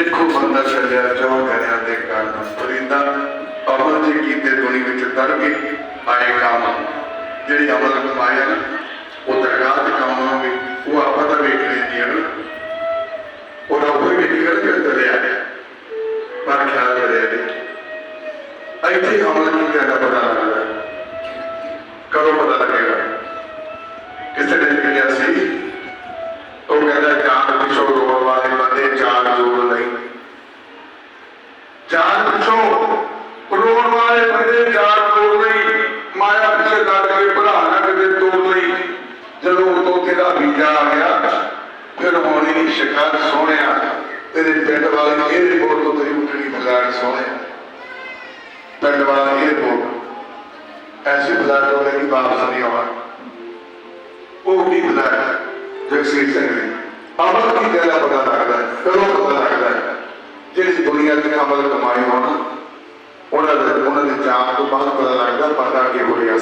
ਦੇਖੋ ਬੰਦਾ ਛੱਡਿਆ ਚੌਂ ਕਰਿਆ ਦੇ ਕਾਰਨ। ਫਰੀਦਾ ਅਮਲ ਜੇ ਕੀਤੇ ਦੁਨੀ ਵਿੱਚ ਤਰ ਕੇ ਆਏ ਕੰਮ। ਜਿਹੜੀ ਅਮਲ ਕਮਾਇਆ ਨਾ, ਉਹ ਦਰਗਾਹ ਤੇ ਕੰਮ ਹੋਵੇ ਉਹ ਆਪਾਂ ਤਾਂ ਵੇਖ ਲੈਂਦੇ ਹਨ ਉਹ ਰੱਬ ਵੀ ਨਿਕਲ ਕੇ ਚਲਿਆ ਪਰ ਖਿਆਲ ਕਰਿਆ ਇੱਥੇ ਅਮਲ ਕੀਤਾ ਦਾ ਪਤਾ ਲੱਗਦਾ ਜਾਨ ਪਿਛੋ ਰੋਣ ਵਾਲੇ ਬੰਦੇ ਜਾਨ ਜੋੜ ਲਈ ਮਾਇਆ ਪਿਛੇ ਲੱਗ ਕੇ ਭਰਾ ਨਾ ਕਿਤੇ ਤੋੜ ਲਈ। ਜਦੋਂ ਉਦੋਂ ਤੇਰਾ ਵੀਜ਼ਾ ਆ ਗਿਆ ਫਿਰ ਹੋਣੀ ਸ਼ਿਕਾਰ ਸੋਹਣਿਆ ਤੇਰੇ ਪਿੰਡ ਵਾਲੇ ਇਹ ਰਿਪੋਰਟ ਤੋਂ ਤੇਰੀ ਉੱਠਣੀ ਫਲੈਟ ਸੋਹਣਿਆ ਪਿੰਡ ਵਾਲਾ ਇਹ ਰਿਪੋਰਟ ਐਸੀ ਫਲੈਟ ਹੋ ਗਈ ਵਾਪਸ ਨਹੀਂ ਆਉਣਾ। ਉਹ ਵੀ ਫਲੈਟ ਜਗਸੀਰ ਸਿੰਘ ਨੇ। ਅਮਲ ਕੀ ਗੱਲ ਪਤਾ ਲੱਗਦਾ ਹੈ, ਕਦੋਂ ਪਤਾ ਲੱਗਦਾ ਹੈ? ਜਿਹੜੀ ਦੁਨੀਆ ਦੇ ਅਮਲ ਕਮਾਏ ਹੋਣ ਉਹਨਾਂ ਦੇ ਉਹਨਾਂ